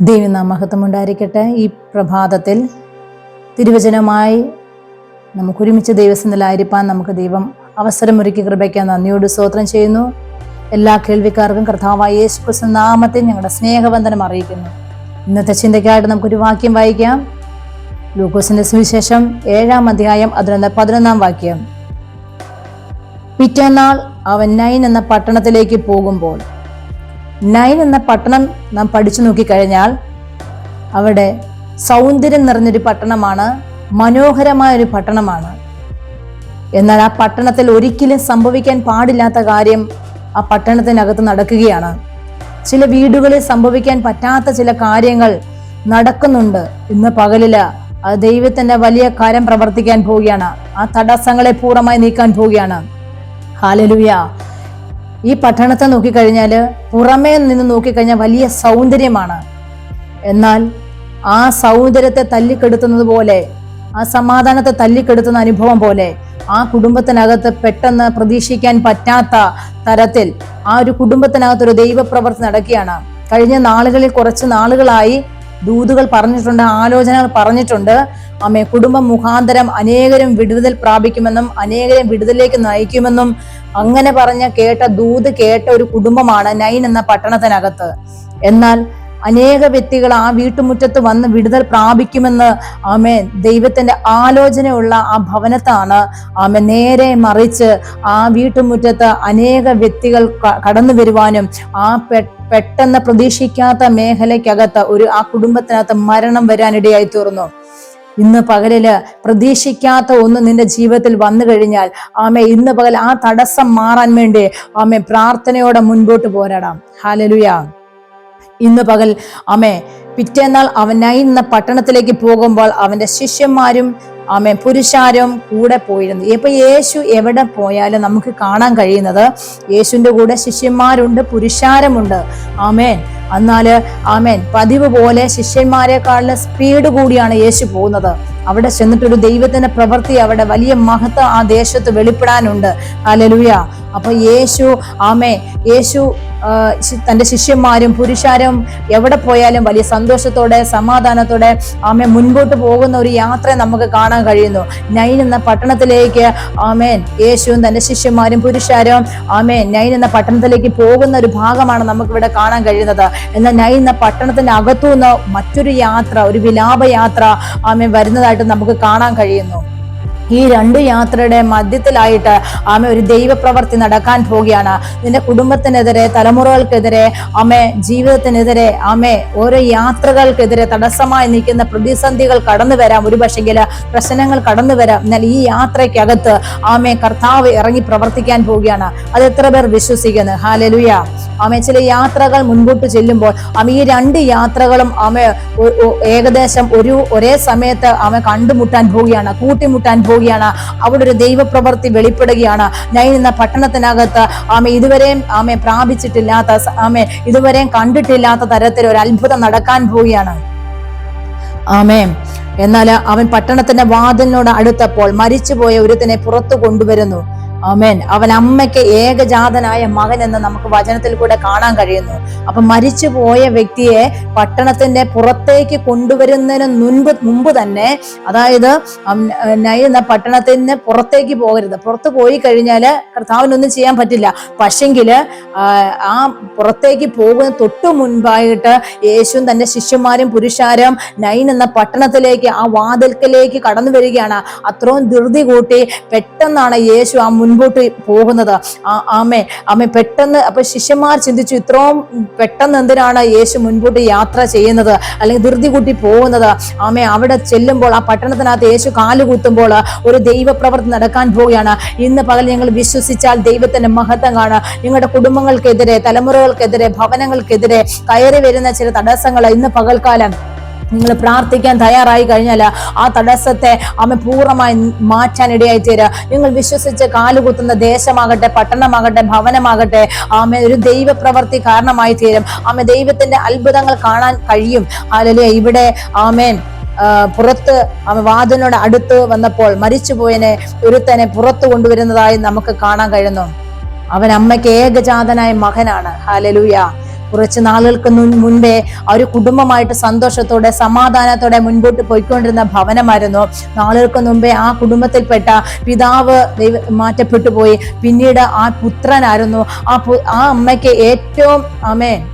ദൈവനാമഹത്വം ഉണ്ടായിരിക്കട്ടെ ഈ പ്രഭാതത്തിൽ തിരുവചനമായി നമുക്കൊരുമിച്ച് ദൈവസന്നിലായിരിക്കാൻ നമുക്ക് ദൈവം അവസരമൊരുക്കി കൃപയ്ക്കാൻ നന്ദിയോട് സ്തോത്രം ചെയ്യുന്നു. എല്ലാ കേൾവിക്കാർക്കും കർത്താവായ യേശു നാമത്തെ ഞങ്ങളുടെ സ്നേഹബന്ധനം അറിയിക്കുന്നു. ഇന്നത്തെ ചിന്തയ്ക്കായിട്ട് നമുക്കൊരു വാക്യം വായിക്കാം. ലൂക്കോസിന്റെ സുവിശേഷം ഏഴാം അധ്യായം അതിനൊന്ന് പതിനൊന്നാം വാക്യം. പിറ്റേന്നാൾ അവൻ നൈൻ എന്ന പട്ടണത്തിലേക്ക് പോകുമ്പോൾ നൈൻ എന്ന പട്ടണം നാം പഠിച്ചു നോക്കിക്കഴിഞ്ഞാൽ അവിടെ സൗന്ദര്യം നിറഞ്ഞൊരു പട്ടണമാണ് മനോഹരമായ ഒരു പട്ടണമാണ്. എന്നാൽ ആ പട്ടണത്തിൽ ഒരിക്കലും സംഭവിക്കാൻ പാടില്ലാത്ത കാര്യം ആ പട്ടണത്തിനകത്ത് നടക്കുകയാണ്. ചില വീടുകളിൽ സംഭവിക്കാൻ പറ്റാത്ത ചില കാര്യങ്ങൾ നടക്കുന്നുണ്ട്. ഇന്ന് പകലിൽ ദൈവത്തിന്റെ വലിയ കാര്യം പ്രവർത്തിക്കാൻ പോവുകയാണ്. ആ തടസ്സങ്ങളെ പൂർണമായി നീക്കാൻ പോവുകയാണ്. ഹാലലുയ ഈ പട്ടണത്തെ നോക്കിക്കഴിഞ്ഞാൽ പുറമേ നിന്ന് നോക്കിക്കഴിഞ്ഞാൽ വലിയ സൗന്ദര്യമാണ്. എന്നാൽ ആ സൗന്ദര്യത്തെ തല്ലിക്കെടുത്തുന്നത് പോലെ ആ സമാധാനത്തെ തല്ലിക്കെടുത്തുന്ന അനുഭവം പോലെ ആ കുടുംബത്തിനകത്ത് പെട്ടെന്ന് പ്രതീക്ഷിക്കാൻ പറ്റാത്ത തരത്തിൽ ആ ഒരു കുടുംബത്തിനകത്ത് ഒരു ദൈവപ്രവർത്തി നടക്കുകയാണ്. കഴിഞ്ഞ നാളുകളിൽ കുറച്ച് നാളുകളായി ദൂതുകൾ പറഞ്ഞിട്ടുണ്ട് ആലോചനകൾ പറഞ്ഞിട്ടുണ്ട്. അമ്മേ കുടുംബം മുഖാന്തരം അനേകരും വിടുതൽ പ്രാപിക്കുമെന്നും അനേകരും വിടുതലിലേക്ക് നയിക്കുമെന്നും അങ്ങനെ പറഞ്ഞ കേട്ട ദൂത് കേട്ട ഒരു കുടുംബമാണ് നൈൻ എന്ന പട്ടണത്തിനകത്ത്. എന്നാൽ അനേക വ്യക്തികൾ ആ വീട്ടുമുറ്റത്ത് വന്ന് വിടുതൽ പ്രാപിക്കുമെന്ന് ആമേ ദൈവത്തിന്റെ ആലോചനയുള്ള ആ ഭവനത്താണ് ആമേ നേരെ മറിച്ച് ആ വീട്ടുമുറ്റത്ത് അനേക വ്യക്തികൾ കടന്നു വരുവാനും ആ പെട്ടെന്ന് പ്രതീക്ഷിക്കാത്ത മേഖലയ്ക്കകത്ത് ഒരു ആ കുടുംബത്തിനകത്ത് മരണം വരാനിടയായി തീർന്നു. ഇന്ന് പകലിൽ പ്രതീക്ഷിക്കാത്ത ഒന്ന് നിന്റെ ജീവിതത്തിൽ വന്നു കഴിഞ്ഞാൽ ആമേ ഇന്ന് പകൽ ആ തടസ്സം മാറാൻ വേണ്ടി ആമേ പ്രാർത്ഥനയോടെ മുൻപോട്ട് പോരാടാം. ഹാലലുയ ഇന്ന് പകൽ ആമേ പിറ്റേന്നാൾ അവനായി ഇന്ന പട്ടണത്തിലേക്ക് പോകുമ്പോൾ അവന്റെ ശിഷ്യന്മാരും ആമേ പുരുഷാരും കൂടെ പോയിരുന്നു. ഇപ്പൊ യേശു എവിടെ പോയാലും നമുക്ക് കാണാൻ കഴിയുന്നത് യേശുവിന്റെ കൂടെ ശിഷ്യന്മാരുണ്ട് പുരുഷാരമുണ്ട്. ആമേൻ. എന്നാൽ ആമേൻ. പതിവ് പോലെ ശിഷ്യന്മാരെക്കാളും സ്പീഡ് കൂടിയാണ് യേശു പോകുന്നത്. അവിടെ ചെന്നിട്ടൊരു ദൈവത്തിന്റെ പ്രവൃത്തി അവിടെ വലിയ മഹത്വം ആ ദേശത്ത് വെളിപ്പെടാനുണ്ട്. അലലുയ അപ്പൊ യേശു ആമേ യേശു തന്റെ ശിഷ്യന്മാരും പുരുഷാരും എവിടെ പോയാലും വലിയ സന്തോഷത്തോടെ സമാധാനത്തോടെ ആമേ മുൻപോട്ട് പോകുന്ന ഒരു യാത്ര നമുക്ക് കാണാൻ കഴിയുന്നു. നൈൻ എന്ന പട്ടണത്തിലേക്ക് ആമേൻ. യേശുവും തന്റെ ശിഷ്യന്മാരും പുരുഷാരും ആമേ നൈൻ എന്ന പട്ടണത്തിലേക്ക് പോകുന്ന ഒരു ഭാഗമാണ് നമുക്ക് ഇവിടെ കാണാൻ കഴിയുന്നത്. എന്നാൽ ഞാൻ ഇന്ന് പട്ടണത്തിന്റെ അകത്തുനിന്ന് മറ്റൊരു യാത്ര ഒരു വിലാപയാത്ര ആമേ വരുന്നതായിട്ട് നമുക്ക് കാണാൻ കഴിയുന്നു. ഈ രണ്ട് യാത്രയുടെ മധ്യത്തിലായിട്ട് ആമ ഒരു ദൈവപ്രവർത്തി നടക്കാൻ പോവുകയാണ്. നിന്റെ കുടുംബത്തിനെതിരെ തലമുറകൾക്കെതിരെ ആമ ജീവിതത്തിനെതിരെ ആമ ഓരോ യാത്രകൾക്കെതിരെ തടസ്സമായി നിൽക്കുന്ന പ്രതിസന്ധികൾ കടന്നു വരാം. ഒരു പക്ഷെങ്കിൽ പ്രശ്നങ്ങൾ കടന്നു വരാം. എന്നാൽ ഈ യാത്രയ്ക്കകത്ത് ആമ കർത്താവ് ഇറങ്ങി പ്രവർത്തിക്കാൻ പോവുകയാണ്. അത് എത്ര പേർ വിശ്വസിക്കുന്നു? ഹാലലുയ ആമ ചില യാത്രകൾ മുൻപോട്ട് ചെല്ലുമ്പോൾ ആമ ഈ രണ്ട് യാത്രകളും ആമ ഏകദേശം ഒരു ഒരേ സമയത്ത് ആമ കണ്ടുമുട്ടാൻ പോവുകയാണ് കൂട്ടിമുട്ടാൻ പോവുകയാണ് അവിടെ ഒരു ദൈവപ്രവൃത്തി വെളിപ്പെടുകയാണ്. ഞാൻ ഇന്ന് പട്ടണത്തിനകത്ത് ആമ ഇതുവരെയും ആമെ പ്രാപിച്ചിട്ടില്ലാത്ത ആമെ ഇതുവരെയും കണ്ടിട്ടില്ലാത്ത തരത്തിൽ ഒരു അത്ഭുതം നടക്കാൻ പോവുകയാണ്. ആമേ എന്നാൽ അവൻ പട്ടണത്തിന്റെ വാതിലിനോട് അടുത്തപ്പോൾ മരിച്ചുപോയ ഒരുത്തിനെ പുറത്തു കൊണ്ടുവരുന്നു. ആമേൻ. അവൻ അമ്മയ്ക്ക് ഏകജാതനായ മകൻ എന്ന് നമുക്ക് വചനത്തിൽ കൂടെ കാണാൻ കഴിയുന്നു. അപ്പൊ മരിച്ചു പോയ വ്യക്തിയെ പട്ടണത്തിന്റെ പുറത്തേക്ക് കൊണ്ടുവരുന്നതിന് മുൻപ് മുമ്പ് തന്നെ അതായത് എന്ന പട്ടണത്തിന് പുറത്തേക്ക് പോകരുത്. പുറത്ത് പോയി കഴിഞ്ഞാൽ കർത്താവിനൊന്നും ചെയ്യാൻ പറ്റില്ല. പക്ഷെങ്കിൽ ആ, പുറത്തേക്ക് പോകുന്ന തൊട്ടു മുൻപായിട്ട് യേശുവും തന്റെ ശിഷ്യന്മാരും പുരുഷാരും നൈൻ എന്ന പട്ടണത്തിലേക്ക് ആ വാതിൽക്കലേക്ക് കടന്നു വരികയാണ്. അത്രയും ധൃതി കൂട്ടി പെട്ടെന്നാണ് യേശു ആ മുൻപോട്ട് പോകുന്നത്. ആ ആമേ ആമേ പെട്ടെന്ന് അപ്പൊ ശിഷ്യന്മാർ ചിന്തിച്ചു ഇത്രയും പെട്ടെന്ന് എന്തിനാണ് യേശു മുൻപോട്ട് യാത്ര ചെയ്യുന്നത്? അല്ലെങ്കിൽ ധൃതി കൂട്ടി പോകുന്നത്? ആമേ അവിടെ ചെല്ലുമ്പോൾ ആ പട്ടണത്തിനകത്ത് യേശു കാലുകുത്തുമ്പോൾ ഒരു ദൈവപ്രവർത്തി നടക്കാൻ പോവുകയാണ്. ഇന്ന് പകൽ ഞങ്ങൾ വിശ്വസിച്ചാൽ ദൈവത്തിന്റെ മഹത്വം കാണാം. നിങ്ങളുടെ കുടുംബങ്ങൾക്കെതിരെ തലമുറകൾക്കെതിരെ ഭവനങ്ങൾക്കെതിരെ കയറി വരുന്ന ചില തടസ്സങ്ങൾ ഇന്ന് പകൽക്കാലം നിങ്ങൾ പ്രാർത്ഥിക്കാൻ തയ്യാറായി കഴിഞ്ഞാൽ ആ തടസ്സത്തെ അമ്മ പൂർണമായി മാറ്റാൻ ഇടയായി തീരുക നിങ്ങൾ വിശ്വസിച്ച് കാലുകുത്തുന്ന ദേശമാകട്ടെ പട്ടണമാകട്ടെ ഭവനമാകട്ടെ ആമ ഒരു ദൈവപ്രവൃത്തി കാരണമായി തീരും. ആമ ദൈവത്തിന്റെ അത്ഭുതങ്ങൾ കാണാൻ കഴിയും. അല്ലെ ഇവിടെ ആമേൻ പുറത്ത് വാതിലിനോട് അടുത്ത് വന്നപ്പോൾ മരിച്ചുപോയനെ ഒരുത്തനെ പുറത്തു കൊണ്ടുവരുന്നതായി നമുക്ക് കാണാൻ കഴിയുന്നു. അവൻ അമ്മയ്ക്ക് ഏകജാതനായ മകനാണ്. ഹാലലൂയ കുറച്ച് നാളുകൾക്ക് മുൻ- മുൻപേ ഒരു കുടുംബമായിട്ട് സന്തോഷത്തോടെ സമാധാനത്തോടെ മുൻപോട്ട് പോയിക്കൊണ്ടിരുന്ന ഭവനമായിരുന്നു. നാളുകൾക്ക് മുമ്പേ ആ കുടുംബത്തിൽപ്പെട്ട പിതാവ് മാറ്റപ്പെട്ടു പോയി. പിന്നീട് ആ പുത്രനായിരുന്നു. ആ ആ അമ്മയ്ക്ക് ഏറ്റവും അമ്മേ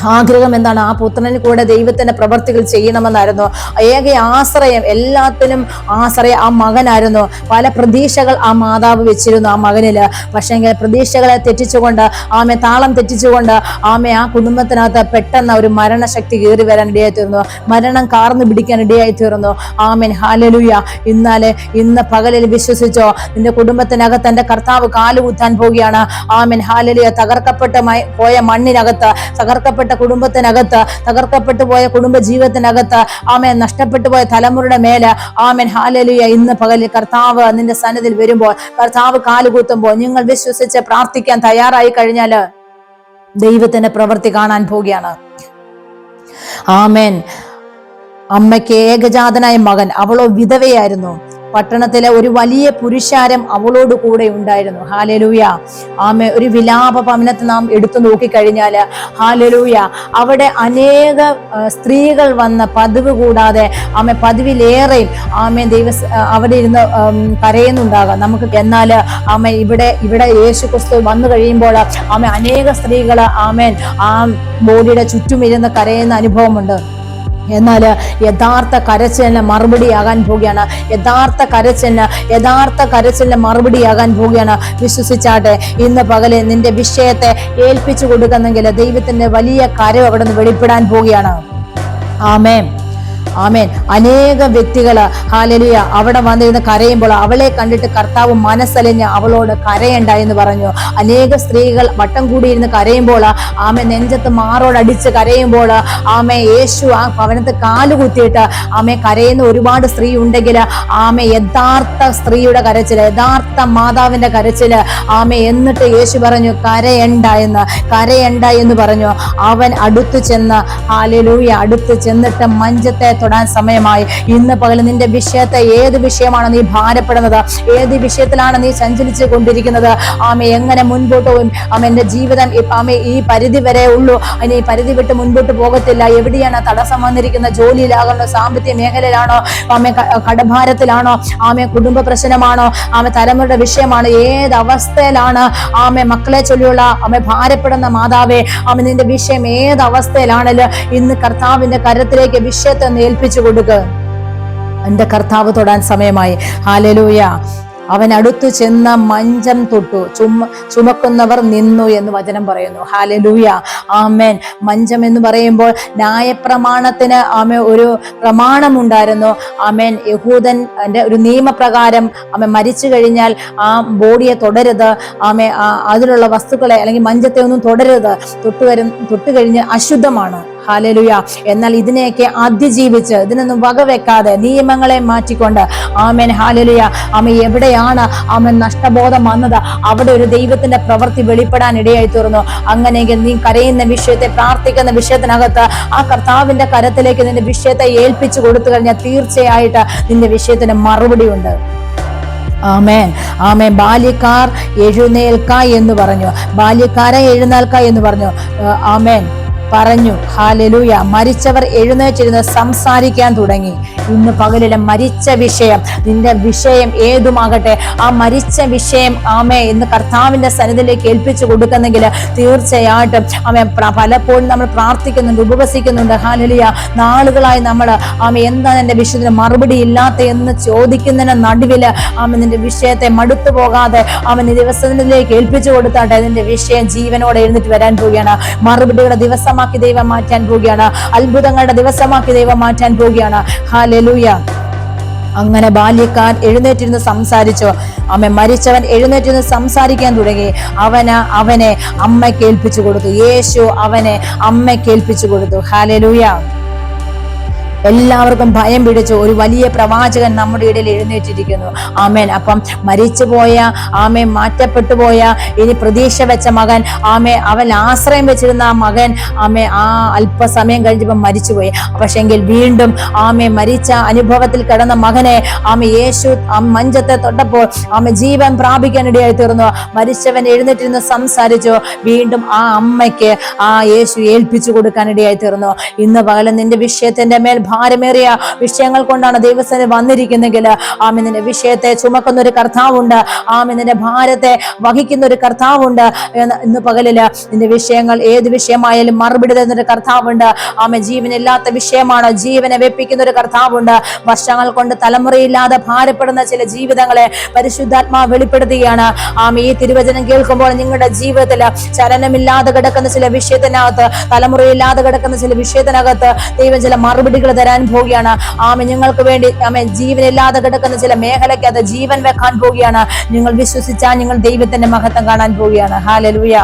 ആഗ്രഹം എന്താണ്? ആ പുത്രന് കൂടെ ദൈവത്തിന്റെ പ്രവർത്തികൾ ചെയ്യണമെന്നായിരുന്നു. ഏക ആശ്രയം എല്ലാത്തിനും ആശ്രയം ആ മകനായിരുന്നു. പല പ്രതീക്ഷകൾ ആ മാതാവ് വെച്ചിരുന്നു ആ മകനിൽ പക്ഷേങ്കിൽ പ്രതീക്ഷകളെ തെറ്റിച്ചുകൊണ്ട് ആമെ താളം തെറ്റിച്ചുകൊണ്ട് ആമെ ആ കുടുംബത്തിനകത്ത് പെട്ടെന്ന് ഒരു മരണശക്തി കയറി വരാൻ ഇടയായി തീർന്നു മരണം കാർന്നു പിടിക്കാൻ ഇടയായി തീർന്നു ആമൻ. ഹാലലുയ ഇന്നാലെ ഇന്ന് പകലിൽ വിശ്വസിച്ചോ നിന്റെ കുടുംബത്തിനകത്ത് എന്റെ കർത്താവ് കാലുകുത്താൻ പോവുകയാണ്. ആമൻ. ഹാലലുയ തകർക്കപ്പെട്ട പോയ മണ്ണിനകത്ത് തകർക്കപ്പെട്ട കുടുംബത്തിനകത്ത് തകർക്കപ്പെട്ടു പോയ കുടുംബ ജീവിതത്തിനകത്ത് ആമേൻ നഷ്ടപ്പെട്ടു പോയ തലമുറയുടെ മേലെ ആമേൻ ഹാലലുയ ഇന്ന് പകലിൽ കർത്താവ് നിന്റെ സന്നദ്ധിൽ വരുമ്പോൾ കർത്താവ് കാലുകൂത്തുമ്പോൾ നിങ്ങൾ വിശ്വസിച്ച് പ്രാർത്ഥിക്കാൻ തയ്യാറായി കഴിഞ്ഞാൽ ദൈവത്തിന്റെ പ്രവൃത്തി കാണാൻ പോവുകയാണ്. ആമേൻ. അമ്മയ്ക്ക് ഏകജാതനായ മകൻ അവളോ വിധവയായിരുന്നു. പട്ടണത്തിലെ ഒരു വലിയ പുരുഷാരം അവളോട് കൂടെ ഉണ്ടായിരുന്നു. ഹാലലൂയ. ആമേ ഒരു വിലാപ ഭവനത്തെ നാം എടുത്തു നോക്കിക്കഴിഞ്ഞാൽ ഹാലലൂയ അവിടെ അനേക സ്ത്രീകൾ വന്ന പതിവ് കൂടാതെ ആമേ പതിവിലേറെയും ആമേ ദൈവ അവിടെ ഇരുന്ന് കരയുന്നുണ്ടാകാം. നമുക്ക് എന്നാൽ ആമ ഇവിടെ ഇവിടെ യേശു ക്രിസ്തു വന്നു കഴിയുമ്പോൾ ആമേ അനേക സ്ത്രീകൾ ആമേൻ ആ ബോഡിയുടെ ചുറ്റും ഇരുന്ന് കരയുന്ന അനുഭവമുണ്ട്. എന്നാൽ യഥാർത്ഥ കരച്ചിലിന് മറുപടിയാകാൻ പോവുകയാണ്. യഥാർത്ഥ കരച്ചിലിന് യഥാർത്ഥ കരച്ചിലിന് മറുപടിയാകാൻ പോവുകയാണ്. വിശ്വസിച്ചാട്ടെ ഇന്ന് പകലെ നിന്റെ വിഷയത്തെ ഏൽപ്പിച്ചു കൊടുക്കുന്നെങ്കിൽ ദൈവത്തിന്റെ വലിയ കരം അവിടെ നിന്ന് വെളിപ്പെടാൻ പോവുകയാണ്. ആമേൻ. ആമേൻ. അനേക വ്യക്തികൾ ഹാലലിയ അവിടെ വന്നിരുന്ന് കരയുമ്പോൾ അവളെ കണ്ടിട്ട് കർത്താവ് മനസ്സലിഞ്ഞ് അവളോട് കരയണ്ട എന്ന് പറഞ്ഞു. അനേക സ്ത്രീകൾ വട്ടം കൂടിയിരുന്ന് കരയുമ്പോൾ ആമെ നെഞ്ചത്ത് മാറോടടിച്ച് കരയുമ്പോൾ ആമേ യേശു ആ ഭവനത്ത് കാലുകുത്തിയിട്ട് ആമേ കരയുന്ന ഒരുപാട് സ്ത്രീ ഉണ്ടെങ്കിൽ ആമേ യഥാർത്ഥ സ്ത്രീയുടെ കരച്ചിൽ യഥാർത്ഥ മാതാവിന്റെ കരച്ചിൽ ആമേ എന്നിട്ട് യേശു പറഞ്ഞു കരയണ്ട എന്ന് കരയണ്ട എന്ന് പറഞ്ഞു. അവൻ അടുത്തു ചെന്ന് ഹാലലൂയ അടുത്ത് ചെന്നിട്ട് മഞ്ചത്തെ തൊടാൻ സമയമായി. ഇന്ന് പകൽ നിന്റെ വിഷയത്തെ ഏത് വിഷയമാണ് നീ ഭാരപ്പെടുന്നത്? ഏത് വിഷയത്തിലാണ് നീ സഞ്ചരിച്ചു കൊണ്ടിരിക്കുന്നത്? ആമേ എങ്ങനെ മുൻപോട്ട് പോകും ആമ എന്റെ ജീവിതം ആമേ ഈ പരിധി വരെ ഉള്ളൂ. അതിന് ഈ പരിധി വിട്ട് മുൻപോട്ട് പോകത്തില്ല. എവിടെയാണ് തടസ്സം വന്നിരിക്കുന്ന ജോലിയിലാകണോ? സാമ്പത്തിക മേഖലയിലാണോ? ആമെ കടഭാരത്തിലാണോ? ആമെ കുടുംബ പ്രശ്നമാണോ? ആമെ തലമുറയുടെ വിഷയമാണ്. ഏത് അവസ്ഥയിലാണ് ആമെ മക്കളെ ചൊല്ലിയുള്ള? ആമെ ഭാരപ്പെടുന്ന മാതാവേ ആമെ നിന്റെ വിഷയം ഏത് അവസ്ഥയിലാണല്ലോ? ഇന്ന് കർത്താവിന്റെ കരത്തിലേക്ക് വിഷയത്തെ ഏൽപ്പിച്ചു കൊടുക്കുക എന്റെ കർത്താവ് തൊടാൻ സമയമായി. ഹാലലൂയ അവൻ അടുത്തു ചെന്ന മഞ്ചം തൊട്ടു. ചുമ ചുമക്കുന്നവർ നിന്നു എന്ന് വചനം പറയുന്നു. ഹാലലൂയ ആമേൻ മഞ്ചം എന്ന് പറയുമ്പോൾ ന്യായപ്രമാണത്തിന് ആമേ ഒരു പ്രമാണമുണ്ടായിരുന്നു. ആമേൻ യഹൂദൻ എന്റെ ഒരു നിയമപ്രകാരം ആമ മരിച്ചു കഴിഞ്ഞാൽ ആ ബോഡിയെ തുടരുത്. ആമെ അതിലുള്ള വസ്തുക്കളെ അല്ലെങ്കിൽ മഞ്ചത്തെ ഒന്നും തുടരുത്. തൊട്ടുവരും തൊട്ട് കഴിഞ്ഞ് അശുദ്ധമാണ്. ഹാലലുയ. എന്നാൽ ഇതിനെയൊക്കെ അതിജീവിച്ച് ഇതിനൊന്നും വകവെക്കാതെ നിയമങ്ങളെ മാറ്റിക്കൊണ്ട് ആമേൻ ഹാലലുയ. അമ്മ എവിടെയാണ് ആമൻ നഷ്ടബോധം വന്നത്? അവിടെ ഒരു ദൈവത്തിന്റെ പ്രവൃത്തി വെളിപ്പെടാൻ ഇടയായി തീർന്നു. അങ്ങനെയെങ്കിൽ നീ കരയുന്ന വിഷയത്തെ പ്രാർത്ഥിക്കുന്ന വിഷയത്തിനകത്ത് ആ കർത്താവിന്റെ കരത്തിലേക്ക് നിന്റെ വിഷയത്തെ ഏൽപ്പിച്ചു കൊടുത്തു കഴിഞ്ഞാൽ തീർച്ചയായിട്ട് നിന്റെ വിഷയത്തിന് മറുപടി ഉണ്ട്. ആമേൻ. ആമേൻ. ബാല്യക്കാർ എഴുന്നേൽക്ക എന്ന് പറഞ്ഞു. ബാല്യക്കാരെ എഴുന്നേൽക്ക എന്ന് പറഞ്ഞു. ആമേൻ. പറഞ്ഞു. ഹാലലൂയ. മരിച്ചവർ എഴുന്നേറ്റിരുന്ന് സംസാരിക്കാൻ തുടങ്ങി. ഇന്ന് പകലിലെ മരിച്ച വിഷയം നിന്റെ വിഷയം ഏതുമാകട്ടെ ആ മരിച്ച വിഷയം ആമേ ഇന്ന് കർത്താവിന്റെ സന്നിധിയിലേക്ക് ഏൽപ്പിച്ചു കൊടുക്കുന്നെങ്കിൽ തീർച്ചയായിട്ടും ആമേ പലപ്പോഴും നമ്മൾ പ്രാർത്ഥിക്കുന്നുണ്ട് ഉപവസിക്കുന്നുണ്ട്. ഹാലലിയ. നാളുകളായി നമ്മൾ ആമ എന്താണ് എന്റെ വിഷയത്തിന് മറുപടി ഇല്ലാത്ത എന്ന് ചോദിക്കുന്നതിന് നടുവിൽ ആമ നിന്റെ വിഷയത്തെ മടുത്തു പോകാതെ ആമ നിന്റെ ദിവസത്തിലേക്ക് ഏൽപ്പിച്ചു കൊടുത്താട്ടെ നിന്റെ വിഷയം ജീവനോടെ എഴുന്നിട്ട് വരാൻ പോവുകയാണ്. മറുപടിയുടെ ദിവസമാക്കി ദൈവം മാറ്റാൻ പോവുകയാണ്. അത്ഭുതങ്ങളുടെ ദിവസമാക്കി ദൈവം മാറ്റാൻ പോവുകയാണ്. ഹാലലൂയ അങ്ങനെ ബാല്യക്കാർ എഴുന്നേറ്റിരുന്ന് സംസാരിച്ചു. അമ്മ മരിച്ചവൻ എഴുന്നേറ്റിരുന്ന് സംസാരിക്കാൻ തുടങ്ങി. അവന് അവനെ അമ്മയ്ക്ക് ഏൽപ്പിച്ചു കൊടുത്തു. യേശു അവനെ അമ്മയ്ക്ക് ഏൽപ്പിച്ചു കൊടുത്തു. ഹാലലൂയ എല്ലാവർക്കും ഭയം പിടിച്ചു ഒരു വലിയ പ്രവാചകൻ നമ്മുടെ ഇടയിൽ എഴുന്നേറ്റിരിക്കുന്നു. ആമേൻ. അപ്പം മരിച്ചുപോയ ആമേ മാറ്റപ്പെട്ടു പോയ ഇനി പ്രതീക്ഷ വെച്ച മകൻ ആമേ അവൻ ആശ്രയം വെച്ചിരുന്ന ആ മകൻ ആമേ ആ അല്പസമയം കഴിഞ്ഞപ്പോൾ മരിച്ചുപോയി. പക്ഷെങ്കിൽ വീണ്ടും ആമേ മരിച്ച അനുഭവത്തിൽ കിടന്ന മകനെ ആമേ യേശു ആ മഞ്ചത്തെ തൊട്ടപ്പോൾ ആമ ജീവൻ പ്രാപിക്കാൻ ഇടയായി തീർന്നു. മരിച്ചവൻ എഴുന്നേറ്റിരുന്ന് സംസാരിച്ചു. വീണ്ടും ആ അമ്മയ്ക്ക് ആ യേശു ഏൽപ്പിച്ചു കൊടുക്കാൻ ഇടയായി തീർന്നു. ഇന്ന് പകലും നിന്റെ വിഷയത്തിന്റെ മേൽ ഭാരമേറിയ വിഷയങ്ങൾ കൊണ്ടാണ് ദൈവസ്ഥന് വന്നിരിക്കുന്നെങ്കിൽ ആമി നിന്റെ വിഷയത്തെ ചുമക്കുന്ന ഒരു കർത്താവുണ്ട്. ആമി നിന്റെ ഭാരത്തെ വഹിക്കുന്ന ഒരു കർത്താവുണ്ട് ഇന്ന് പകലിൽ നിന്റെ വിഷയങ്ങൾ ഏത് വിഷയമായാലും മറുപടി തരുന്ന ഒരു കർത്താവുണ്ട്. ആമ ജീവനില്ലാത്ത വിഷയമാണ് ജീവനെ വെപ്പിക്കുന്ന ഒരു കർത്താവുണ്ട്. വർഷങ്ങൾ കൊണ്ട് തലമുറയില്ലാതെ ഭാരപ്പെടുന്ന ചില ജീവിതങ്ങളെ പരിശുദ്ധാത്മാ വെളിപ്പെടുത്തുകയാണ്. ആമ ഈ തിരുവചനം കേൾക്കുമ്പോൾ നിങ്ങളുടെ ജീവിതത്തിൽ ചലനമില്ലാതെ കിടക്കുന്ന ചില വിഷയത്തിനകത്ത് തലമുറയില്ലാതെ കിടക്കുന്ന ചില വിഷയത്തിനകത്ത് ദൈവം ചില മറുപടികൾ തരാൻ പോവുകയാണ്. ആമ നിങ്ങൾക്ക് വേണ്ടി ആമ ജീവനില്ലാതെ കിടക്കുന്ന ചില മേഖലയ്ക്ക് അത് ജീവൻ വെക്കാൻ പോവുകയാണ്. നിങ്ങൾ വിശ്വസിച്ചാൽ നിങ്ങൾ ദൈവത്തിന്റെ മഹത്വം കാണാൻ പോവുകയാണ്. ഹാലലുയ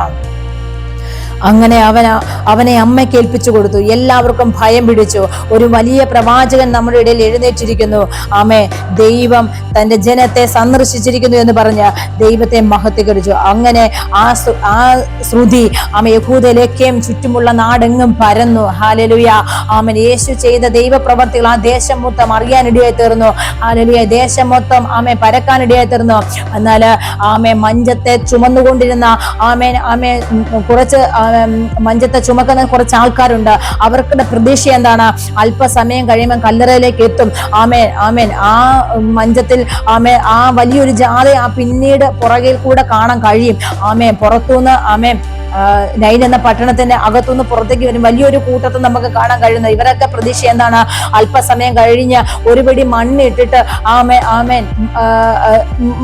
അങ്ങനെ അവൻ അവനെ അമ്മയ്ക്ക് കേൾപ്പിച്ചു കൊടുത്തു. എല്ലാവർക്കും ഭയം പിടിച്ചു. ഒരു വലിയ പ്രവാചകൻ നമ്മുടെ ഇടയിൽ എഴുന്നേറ്റിരിക്കുന്നു. ആമേ ദൈവം തന്റെ ജനത്തെ സന്ദർശിച്ചിരിക്കുന്നു എന്ന് പറഞ്ഞ് ദൈവത്തെ മഹത്വീകരിച്ചു. അങ്ങനെ ആ ആ ശ്രുതി ആമ യഹൂദയിലേക്കും ചുറ്റുമുള്ള നാടെങ്ങും പരന്നു. ഹാലലുയ. ആമൻ. യേശു ചെയ്ത ദൈവപ്രവർത്തികൾ ആ ദേശം മൊത്തം അറിയാനിടയായി തീർന്നു. ഹാലലുയ. ദേശം മൊത്തം ആമെ പരക്കാനിടയായി തീർന്നു. എന്നാൽ ആമെ മഞ്ചത്തെ ചുമന്നുകൊണ്ടിരുന്ന ആമേൻ ആമേ കുറച്ച് മഞ്ചത്തെ ചുമക്കുന്ന കുറച്ച് ആൾക്കാരുണ്ട്. അവർക്കുടെ പ്രതീക്ഷ എന്താണ്? അല്പസമയം കഴിയുമ്പോൾ കല്ലറയിലേക്ക് എത്തും. ആമേൻ ആമേൻ. ആ മഞ്ചത്തിൽ ആമേ ആ വലിയൊരു ജാഥ ആ പിന്നീട് പുറകിൽ കൂടെ കാണാൻ കഴിയും. ആമേ പുറത്തുനിന്ന് ആമേ നൈൻ എന്ന പട്ടണത്തിന്റെ അകത്തുനിന്ന് പുറത്തേക്ക് വരും. വലിയൊരു കൂട്ടത്തെ നമുക്ക് കാണാൻ കഴിയുന്നത്. ഇവരൊക്കെ പ്രതീക്ഷ എന്താണ്? അല്പസമയം കഴിഞ്ഞ് ഒരുപടി മണ്ണിട്ടിട്ട് ആമേ ആമേൻ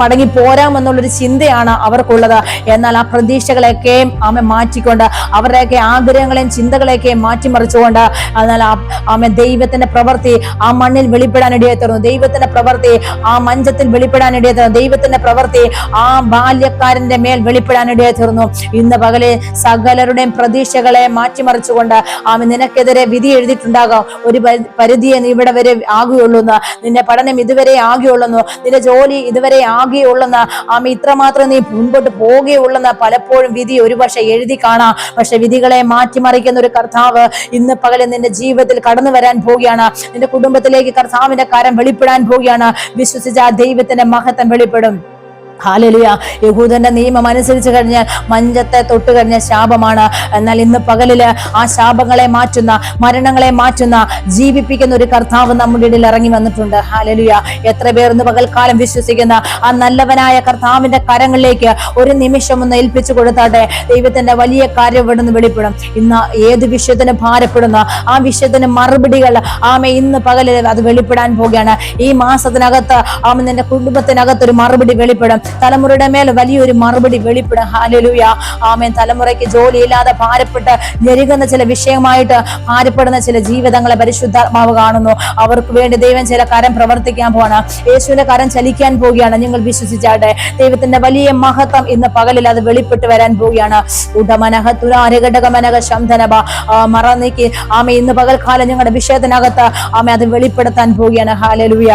മടങ്ങി പോരാമെന്നുള്ളൊരു ചിന്തയാണ് അവർക്കുള്ളത്. എന്നാൽ ആ പ്രതീക്ഷകളെയൊക്കെ ആമെ മാറ്റിക്കൊണ്ട് അവരുടെയൊക്കെ ആഗ്രഹങ്ങളെയും ചിന്തകളെയൊക്കെ മാറ്റിമറിച്ചുകൊണ്ട് എന്നാൽ ആമെ ദൈവത്തിന്റെ പ്രവൃത്തി ആ മണ്ണിൽ വെളിപ്പെടാനിടയെ തീർന്നു. ദൈവത്തിന്റെ പ്രവൃത്തി ആ മഞ്ചത്തിൽ വെളിപ്പെടാനിടയെ തീർന്നു. ദൈവത്തിന്റെ പ്രവൃത്തി ആ ബാല്യക്കാരന്റെ മേൽ വെളിപ്പെടാനിടയെ തീർന്നു. ഇന്ന് പകലെ സകലരുടെയും പ്രതീക്ഷകളെ മാറ്റിമറിച്ചുകൊണ്ട് ആമ നിനക്കെതിരെ വിധി എഴുതിയിട്ടുണ്ടാകാം. ഒരു പരി- പരിധിയെ നീ ഇവിടെ വരെ ആകുകയുള്ളൂന്ന്. നിന്റെ പഠനം ഇതുവരെ ആകുകയുള്ളെന്ന്. നിന്റെ ജോലി ഇതുവരെ ആകുകയുള്ളെന്ന്. ആമ ഇത്രമാത്രം നീ മുൻപോട്ട് പോവുകയുള്ളെന്ന് പലപ്പോഴും വിധി ഒരുപക്ഷെ എഴുതി കാണാം. പക്ഷെ വിധികളെ മാറ്റിമറിക്കുന്ന ഒരു കർത്താവ് ഇന്ന് പകലെ നിന്റെ ജീവിതത്തിൽ കടന്നു വരാൻ പോവുകയാണ്. നിന്റെ കുടുംബത്തിലേക്ക് കർത്താവിന്റെ കരം വെളിപ്പെടാൻ പോവുകയാണ്. വിശ്വസിച്ച ദൈവത്തിന്റെ മഹത്വം വെളിപ്പെടും. ഹാലലിയ. യഹൂദന്റെ നിയമം അനുസരിച്ച് കഴിഞ്ഞാൽ മഞ്ചത്തെ തൊട്ട് കഴിഞ്ഞ ശാപമാണ്. എന്നാൽ ഇന്ന് പകലിൽ ആ ശാപങ്ങളെ മാറ്റുന്ന മരണങ്ങളെ മാറ്റുന്ന ജീവിപ്പിക്കുന്ന ഒരു കർത്താവ് നമ്മുടെ ഇടയിൽ ഇറങ്ങി വന്നിട്ടുണ്ട്. ഹാലലിയ. എത്ര പേർ ഇന്ന് പകൽക്കാലം വിശ്വസിക്കുന്ന ആ നല്ലവനായ കർത്താവിന്റെ കരങ്ങളിലേക്ക് ഒരു നിമിഷം ഒന്ന് ഏൽപ്പിച്ചു കൊടുത്താട്ടെ. ദൈവത്തിന്റെ വലിയ കാര്യം ഇവിടുന്ന് വെളിപ്പെടും. ഇന്ന് ഏത് വിഷയത്തിന് ഭാരപ്പെടുന്ന ആ വിഷയത്തിന് മറുപടികൾ ആമ ഇന്ന് പകലിൽ അത് വെളിപ്പെടാൻ പോവുകയാണ്. ഈ മാസത്തിനകത്ത് ആമ നിന്റെ കുടുംബത്തിനകത്ത് ഒരു മറുപടി വെളിപ്പെടും. തലമുറയുടെ മേൽ വലിയൊരു മറുപടി വെളിപ്പെടും. Hallelujah amen. തലമുറയ്ക്ക് ജോലിയില്ലാതെ ഭാരപ്പെട്ട് ഞെരുകുന്ന ചില വിഷയമായിട്ട് ഭാരപ്പെടുന്ന ചില ജീവിതങ്ങളെ പരിശുദ്ധാത്മാവ് കാണുന്നു. അവർക്ക് വേണ്ടി ദൈവം ചില കരം പ്രവർത്തിക്കാൻ പോവാണ്. യേശുവിന്റെ കരം ചലിക്കാൻ പോവുകയാണ്. നിങ്ങൾ വിശ്വസിച്ചാട്ടെ. ദൈവത്തിന്റെ വലിയ മഹത്വം ഇന്ന് പകലിൽ അത് വെളിപ്പെട്ട് വരാൻ പോവുകയാണ്. ഉടമനഹ തുലാരഘടകമനക ശംധനബ മറ നീക്കി ആമ ഇന്ന് പകൽക്കാലം ഞങ്ങളുടെ വിഷയത്തിനകത്ത് ആമ അത് വെളിപ്പെടുത്താൻ പോവുകയാണ്. ഹാലലുയ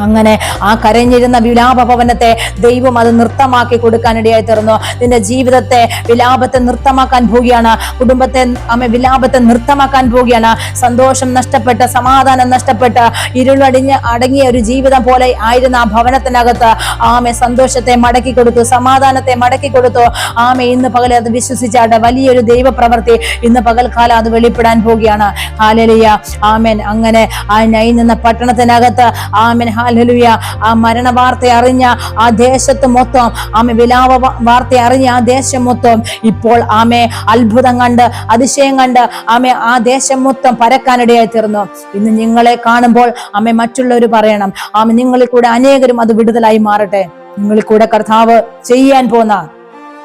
അങ്ങനെ ആ കരഞ്ഞിരുന്ന വിലാപ ഭവനത്തെ ദൈവം അത് നൃത്തമാക്കി കൊടുക്കാനിടയായി തീർന്നു. നിന്റെ ജീവിതത്തെ വിലാപത്തെ നൃത്തമാക്കാൻ പോവുകയാണ്. കുടുംബത്തെ അമ്മ വിലാപത്തെ നൃത്തമാക്കാൻ പോവുകയാണ്. സന്തോഷം നഷ്ടപ്പെട്ട് സമാധാനം നഷ്ടപ്പെട്ട് ഇരുളടിഞ്ഞ് അടങ്ങിയ ഒരു ജീവിതം പോലെ ആയിരുന്ന ആ ഭവനത്തിനകത്ത് ആമെ സന്തോഷത്തെ മടക്കി കൊടുത്തു സമാധാനത്തെ മടക്കി കൊടുത്തു. ആമെ ഇന്ന് പകൽ അത് വിശ്വസിച്ചാട്ടെ വലിയൊരു ദൈവപ്രവൃത്തി ഇന്ന് പകൽക്കാലം അത് വെളിപ്പെടാൻ പോവുകയാണ്. ഹാലലിയ. ആമേൻ. അങ്ങനെ ആ നൈ നിന്ന പട്ടണത്തിനകത്ത് ആമേൻ ഹാലലുയ ആ മരണ വാർത്ത അറിഞ്ഞ ആ ദേശത്ത് മൊത്തം ആമെ വിലാപ വാർത്ത അറിഞ്ഞ ആ ദേശം മൊത്തം ഇപ്പോൾ ആമെ അത്ഭുതം കണ്ട് അതിശയം കണ്ട് ആമെ ആ ദേശം മൊത്തം പരക്കാനിടയായി തീർന്നു. ഇന്ന് നിങ്ങളെ കാണുമ്പോൾ ആമെ മറ്റുള്ളവർ പറയണം ആമെ നിങ്ങളിൽ കൂടെ അനേകരും അത് വിടുതലായി മാറട്ടെ. നിങ്ങളിൽ കൂടെ കർത്താവ് ചെയ്യാൻ പോന്ന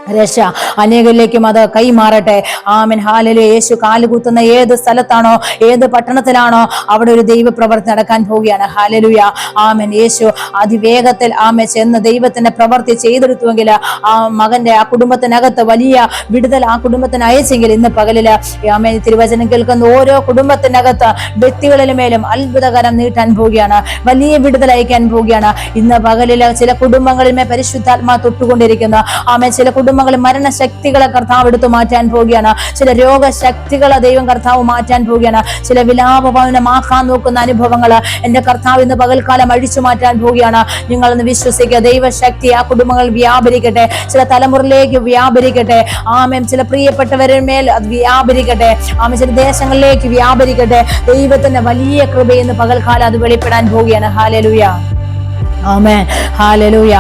രക്ഷ. അനേകരിലേക്കും അത് കൈമാറട്ടെ. ആമിൻ. ഹാലലു യേശു കാലുകുത്തുന്ന ഏത് സ്ഥലത്താണോ ഏത് പട്ടണത്തിലാണോ അവിടെ ഒരു ദൈവപ്രവർത്തി നടക്കാൻ പോവുകയാണ്. ഹാലലുയ. ആമൻ. യേശു അതിവേഗത്തിൽ ആമ ചെന്ന് ദൈവത്തിന്റെ പ്രവർത്തി ചെയ്തെടുത്തുവെങ്കിൽ ആ മകന്റെ ആ കുടുംബത്തിനകത്ത് വലിയ വിടുതൽ ആ കുടുംബത്തിന് അയച്ചെങ്കിൽ ഇന്ന് പകലിൽ ആമേൻ. തിരുവചനം കേൾക്കുന്ന ഓരോ കുടുംബത്തിനകത്ത് വ്യക്തികളിലും മേലും അത്ഭുതകരം നീട്ടാൻ പോവുകയാണ്. വലിയ വിടുതൽ അയക്കാൻ പോവുകയാണ്. ഇന്ന് പകലിൽ ചില കുടുംബങ്ങളിന്മേ പരിശുദ്ധാത്മാ തൊട്ടുകൊണ്ടിരിക്കുന്നു. ആമേ ചില കുടുംബങ്ങളിൽ മരണശക്തികളെ കർത്താവ് എടുത്തു മാറ്റാൻ പോവുകയാണ്. ചില രോഗശക്തികളെ ദൈവം കർത്താവ് മാറ്റാൻ പോവുകയാണ്. ചില വിലാപഭവനമാക്കാൻ നോക്കുന്ന അനുഭവങ്ങൾ എന്റെ കർത്താവ് ഇന്ന് പകൽക്കാലം അഴിച്ചു മാറ്റാൻ പോവുകയാണ്. നിങ്ങൾ ഒന്ന് വിശ്വസിക്കുക ദൈവശക്തി ആ കുടുംബങ്ങൾ വ്യാപരിക്കട്ടെ. ചില തലമുറയിലേക്ക് വ്യാപരിക്കട്ടെ. ആമേം ചില പ്രിയപ്പെട്ടവരുടെ മേൽ അത് വ്യാപരിക്കട്ടെ. ആമ ചില ദേശങ്ങളിലേക്ക് വ്യാപരിക്കട്ടെ. ദൈവത്തിന്റെ വലിയ കൃപയെന്ന് പകൽക്കാലം അത് വെളിപ്പെടാൻ പോവുകയാണ്. ഹാലലുയ ആമേ ഹാലലൂയ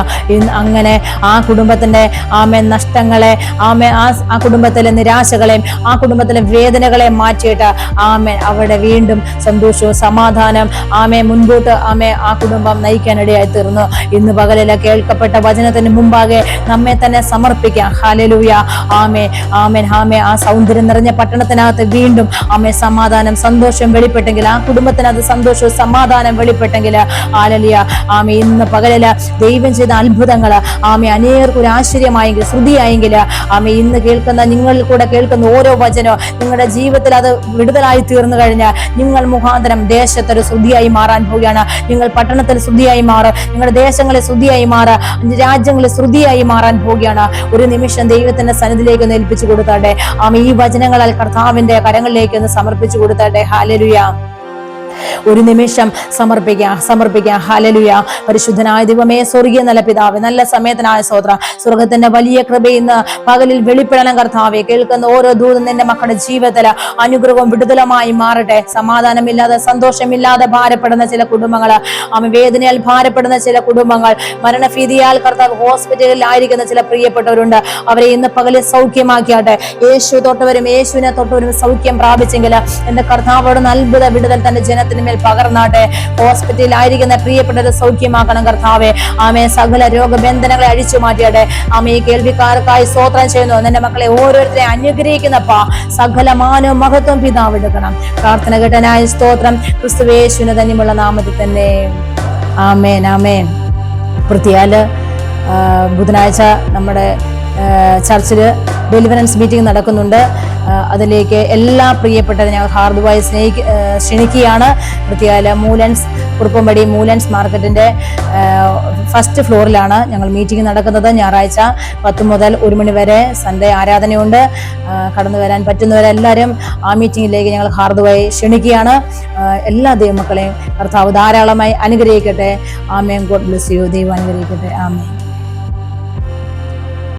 അങ്ങനെ ആ കുടുംബത്തിന്റെ ആമേ നഷ്ടങ്ങളെ ആമേ ആ കുടുംബത്തിലെ നിരാശകളെയും ആ കുടുംബത്തിലെ വേദനകളെ മാറ്റിയിട്ട് ആമേ അവിടെ വീണ്ടും സന്തോഷവും സമാധാനം ആമേ മുൻപോട്ട് ആമേ ആ കുടുംബം നയിക്കാനിടയായി തീർന്നു ഇന്ന് പകലിലെ കേൾക്കപ്പെട്ട വചനത്തിന് മുമ്പാകെ നമ്മെ തന്നെ സമർപ്പിക്കാം. ഹാലലൂയ ആമേ ആമേൻ ആമേ ആ സൗന്ദര്യം നിറഞ്ഞ പട്ടണത്തിനകത്ത് വീണ്ടും ആമേ സമാധാനം സന്തോഷം വെളിപ്പെട്ടെങ്കിൽ ആ കുടുംബത്തിനകത്ത് സന്തോഷവും സമാധാനം വെളിപ്പെട്ടെങ്കിൽ ആലലിയ ആമേ ഇന്ന് പകലിൽ ദൈവം ചെയ്ത അത്ഭുതങ്ങൾ ആമെ അനേകർക്ക് ഒരു ആശ്ചര്യമായെങ്കിൽ ശ്രുതിയായെങ്കിൽ ആമെ ഇന്ന് കേൾക്കുന്ന നിങ്ങളിൽ കൂടെ കേൾക്കുന്ന ഓരോ വചനവും നിങ്ങളുടെ ജീവിതത്തിൽ അത് വിടുതലായി തീർന്നു കഴിഞ്ഞാൽ നിങ്ങൾ മുഖാന്തരം ദേശത്തൊരു ശ്രുതിയായി മാറാൻ പോവുകയാണ്. നിങ്ങൾ പട്ടണത്തിൽ ശ്രുതിയായി മാറും നിങ്ങളുടെ ദേശങ്ങളെ ശ്രുതിയായി മാറുക രാജ്യങ്ങളെ ശ്രുതിയായി മാറാൻ പോവുകയാണ്. ഒരു നിമിഷം ദൈവത്തിന്റെ സന്നിധിയിലേക്ക് ഒന്ന് ഏൽപ്പിച്ചു കൊടുത്താട്ടെ. ആമ ഈ വചനങ്ങളാൽ കർത്താവിന്റെ കരങ്ങളിലേക്ക് ഒന്ന് സമർപ്പിച്ചു കൊടുത്താട്ടെ. ഹാലരുയ ഒരു നിമിഷം സമർപ്പിക്കാം സമർപ്പിക്കാം. ഹലലുയ പരിശുദ്ധനായ ദൈവമേ സ്വർഗീയ നല്ല പിതാവ് നല്ല സമയത്തിനായ സോത്ര സ്വർഗത്തിന്റെ വലിയ കൃപയിന്ന് പകലിൽ വെളിപ്പെടണം കർത്താവെ. കേൾക്കുന്ന ഓരോ ദൂതം നിന്റെ മക്കളുടെ ജീവിതത്തിൽ അനുഗ്രഹവും വിടുതലമായി മാറട്ടെ. സമാധാനമില്ലാതെ സന്തോഷമില്ലാതെ ഭാരപ്പെടുന്ന ചില കുടുംബങ്ങൾ ആമ വേദനയാൽ ഭാരപ്പെടുന്ന ചില കുടുംബങ്ങൾ മരണഭീതിയാൽ കർത്താവ് ഹോസ്പിറ്റലിൽ ആയിരിക്കുന്ന ചില പ്രിയപ്പെട്ടവരുണ്ട്. അവരെ ഇന്ന് പകലിൽ സൗഖ്യമാക്കിയാട്ടെ. യേശു തൊട്ടവരും യേശുവിനെ തൊട്ടവരും സൗഖ്യം പ്രാപിച്ചെങ്കിൽ എന്റെ കർത്താവോട് അത്ഭുത വിടുതൽ തന്റെ ജനത്തിന് മേൽ പകർന്നാട്ടെ. ഹോസ്പിറ്റലിൽ ആയിരിക്കുന്ന പ്രിയപ്പെട്ടത് സൗഖ്യമാക്കണം കർത്താവെ. ആമേ സകല രോഗബന്ധനങ്ങളെ അഴിച്ചു മാറ്റിയട്ടെ. ഈ കേൾവിക്കാർക്കായി സ്തോത്രം ചെയ്യുന്നു. നിന്റെ മക്കളെ ഓരോരുത്തരെ അനുഗ്രഹിക്കുന്നപ്പ. സകല മാനവും മഹത്വം പിതാവ് എടുക്കണം. പ്രാർത്ഥന ഘട്ടനായ സ്തോത്രം. ക്രിസ്തുവേശുവിന് തന്നെയുള്ള നാമത്തിൽ തന്നെ. ആമേൻ ആമേൻ. വൃത്തിയാൽ ബുധനാഴ്ച നമ്മുടെ ചർച്ചിൽ ഡെലിവറൻസ് മീറ്റിംഗ് നടക്കുന്നുണ്ട്. അതിലേക്ക് എല്ലാ പ്രിയപ്പെട്ട ഞങ്ങൾ ഹാർദുവായി സ്നേഹി ക്ഷണിക്കുകയാണ്. വൃത്തിയായ മൂലൻസ് കുറുപ്പമ്പടി മൂലൻസ് മാർക്കറ്റിന്റെ ഫസ്റ്റ് ഫ്ലോറിലാണ് ഞങ്ങൾ മീറ്റിംഗ് നടക്കുന്നത്. ഞായറാഴ്ച പത്ത് മുതൽ ഒരു മണി വരെ സൺഡേ ആരാധനയുണ്ട്. കടന്നു വരാൻ പറ്റുന്നവരെല്ലാവരും ആ മീറ്റിങ്ങിലേക്ക് ഞങ്ങൾ ഹാർദുവായി ക്ഷണിക്കുകയാണ്. എല്ലാ ദൈവമക്കളെയും കർത്താവ് ധാരാളമായി അനുഗ്രഹിക്കട്ടെ. ആമേൻ. God bless you. ദൈവം അനുഗ്രഹിക്കട്ടെ. ആമേൻ.